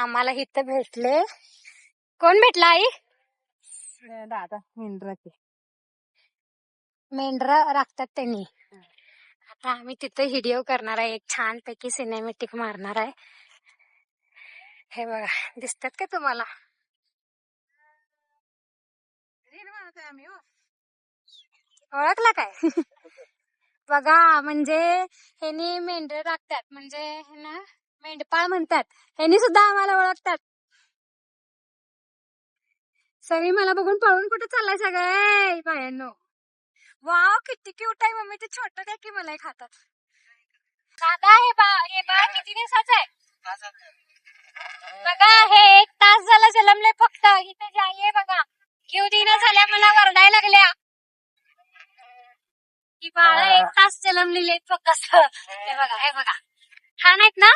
आम्हाला इथं भेटले. कोण भेटला आई? दादा मेंढराचे. मेंढर राखतात त्यांनी. आता आम्ही तिथे व्हिडिओ करणार आहे. एक छान पैकी सिनेमॅटिक मारणार आहे. हे बघा दिसतात का तुम्हाला? हो. ओळखला काय? बघा म्हणजे ह्यानी मेंढर राखतात. म्हणजे ह्यांना मेंढपाळ म्हणतात. यांनी सुद्धा आम्हाला ओळखतात. सगळी मला बघून पळून कुठे चाललाय सगळे बायांनो. वाव किती क्यूट आहे मम्मी. ते छोट द्या की मला खातात दादा हे बा हे बा किती दिवसाचं आहे? बघा हे एक तास झाला जलमले फक्त. इथे जाईये बघा. घेऊ दिन झाल्या मला वरडाय लागल्या. ही बाळा एक तास जलमलेली आहेत फक्त. हे बघा हे बघा. छान आहेत ना?